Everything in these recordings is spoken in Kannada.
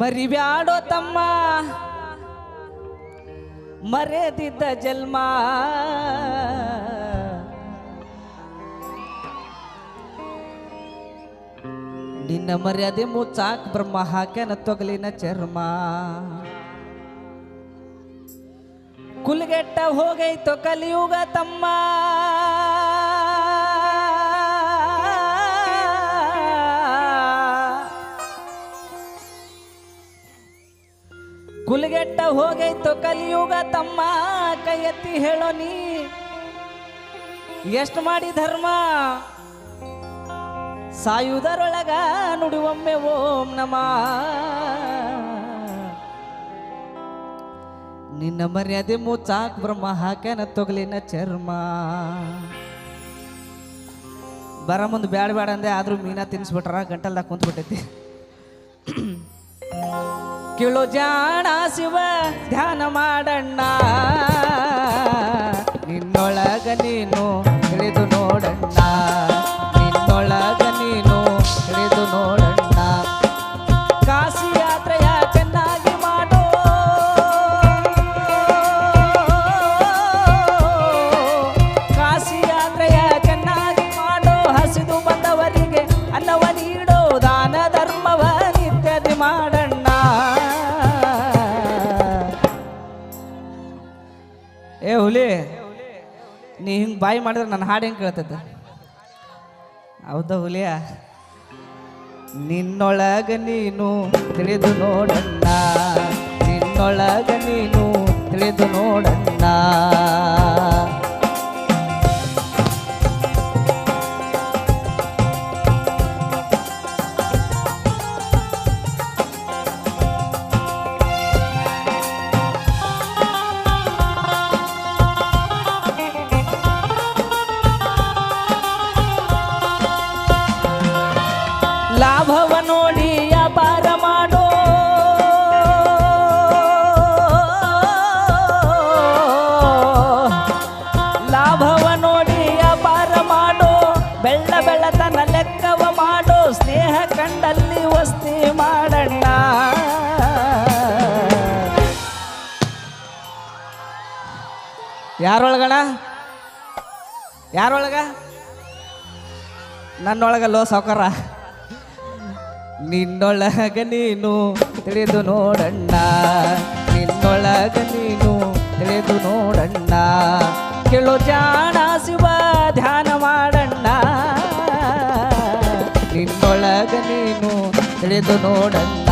ಮರಿಬ್ಯಾಡೋ ತಮ್ಮ. ಮರೆದಿದ್ದ ಜನ್ಮ. ನಿನ್ನ ಮರ್ಯಾದೆ ಮುಚ್ಚಾಕ್ ಬ್ರಹ್ಮ ಹಾಕ್ಯಾನ ತೊಗಲಿನ ಚರ್ಮ. ಕುಲ್ಗೆಟ್ಟ ಹೋಗೈತೋ ಕಲಿಯುಗ ತಮ್ಮ. ಕುಲ್ಗೆಟ್ಟ ಹೋಗೈತೋ ಕಲಿಯುಗ ತಮ್ಮ ಕೈ ಎತ್ತಿ ಹೇಳೋ ನೀ. ಎಷ್ಟು ಮಾಡಿ ಧರ್ಮ? ಸಾಯುವುದರೊಳಗ ನುಡಿವೊಮ್ಮೆ ಓಂ ನಮ. ನಿನ್ನ ಮರ್ಯಾದೆ ಮುಚ್ಚಾಕ್ ಬ್ರಹ್ಮ ಹಾಕನ ತೊಗಲಿನ ಚರ್ಮ. ಬರ ಮುಂದೆ ಬ್ಯಾಡ ಬ್ಯಾಡ ಅಂದೆ ಆದ್ರೂ ಮೀನಾ ತಿನ್ಸ್ಬಿಟ್ರ, ಗಂಟಲ್ದಾಗ ಕುಂತ್ಬಿಟ್ಟೈತಿ. ಕಿಳು ಜಾಣ ಶಿವ ಧ್ಯಾನ ಮಾಡಣ್ಣ. ಏ ಹುಲಿ, ನೀ ಹಿಂಗೆ ಬಾಯಿ ಮಾಡಿದ್ರೆ ನನ್ನ ಹಾಡು ಹೆಂಗೆ ಕೇಳ್ತೈತೆ? ಹೌದ ಹುಲಿಯ? ನಿನ್ನೊಳಗ ನೀನು ತಿಳಿದು ನೋಡಣ್ಣ. ನಿನ್ನೊಳಗ ನೀನು ತಿಳಿದು ನೋಡಣ್ಣ. ಯಾರೊಳಗಣ? ಯಾರೊಳಗ? ನನ್ನೊಳಗ ಲೋ ಸಾವುಕಾರ. ನಿನ್ನೊಳಗ ನೀನು ತಿಳಿದು ನೋಡಣ್ಣ. ನಿನ್ನೊಳಗ ನೀನು ತಿಳಿದು ನೋಡಣ್ಣ. ಕೇಳು ಜಾಣ ಶಿವ, ಧ್ಯಾನ ಮಾಡಣ್ಣ. ನಿನ್ನೊಳಗ ನೀನು ತಿಳಿದು ನೋಡಣ್ಣ.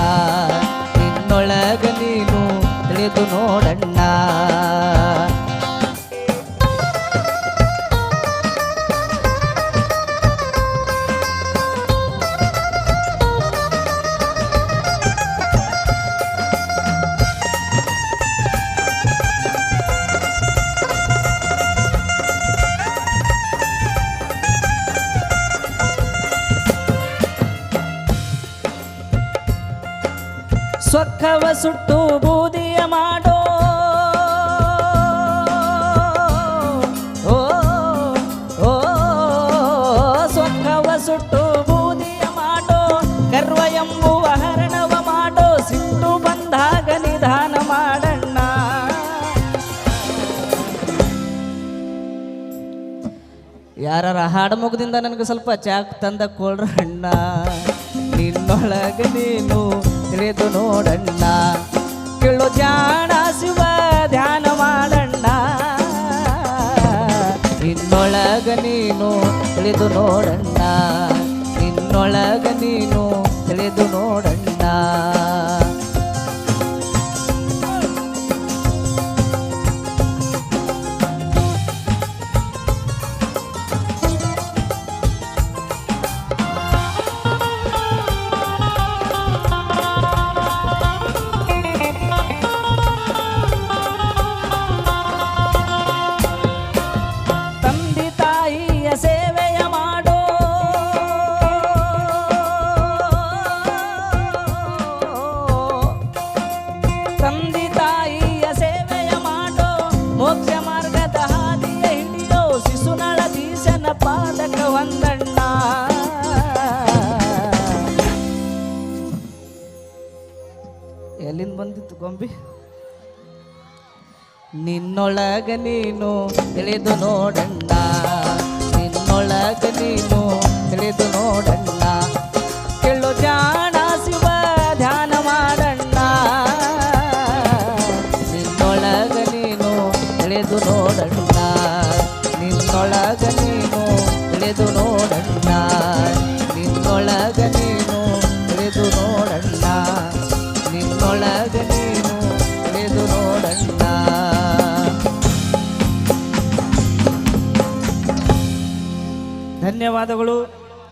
ನಿನ್ನೊಳಗ ನೀನು ತಿಳಿದು ನೋಡಣ್ಣ. ಸ್ವಕ್ಕವ ಸುಟ್ಟು ಬೂದಿಯ ಮಾಡೋ. ಓ ಸ್ವಕ್ಕವ ಸುಟ್ಟು ಬೂದಿಯ ಮಾಡೋ. ಗರ್ವ ಎಂಬುವ ಹರಣವ ಮಾಡೋ. ಸಿಟ್ಟು ಬಂದಾಗ ನಿಧಾನ ಮಾಡಣ್ಣ. ಯಾರ ಹಾಡು ಮುಗದಿಂದ ನನಗೆ ಸ್ವಲ್ಪ ಚಾಕ್ ತಂದ ಕೊಡ್ರಣ್ಣ. ನಿನ್ನೊಳಗ ನೀನು ತಿಳಿದು ನೋಡಣ್ಣ. ಕೇಳು ಜಾಣ ಶಿವ ಧ್ಯಾನ ಮಾಡಣ್ಣ. ನಿನ್ನೊಳಗ ನೀನು ತಿಳಿದು ನೋಡಣ್ಣ. ಮುಂದಿ ತಾಯಿಯ ಸೇವೆಯ ಮಾಡೋ ಮೋಕ್ಷ ಮಾರ್ಗದ ಹಾದಿಯ ಹಿಡಿಯೋ ಶಿಶುನಳ ದೀಶನ ಪಾದಕ ಒಂದಣ್ಣ. ಎಲ್ಲಿಂದ ಬಂದಿತ್ತು ಗೊಂಬಿ? ನಿನ್ನೊಳಗ ನೀನು ತಿಳಿದು ನೋಡಣ್ಣ. ತಿಳಿದು ನೋಡಣ್ಣ. ನಿನ್ನೊಳಗ ನೀನು ತಿಳಿದು ನೋಡಣ್ಣ. ನಿನ್ನೊಳಗ ನೀನು ತಿಳಿದು ನೋಡಣ್ಣ. ನಿನ್ನೊಳಗ ನೀನು ತಿಳಿದು ನೋಡಣ್ಣ. ಧನ್ಯವಾದಗಳು.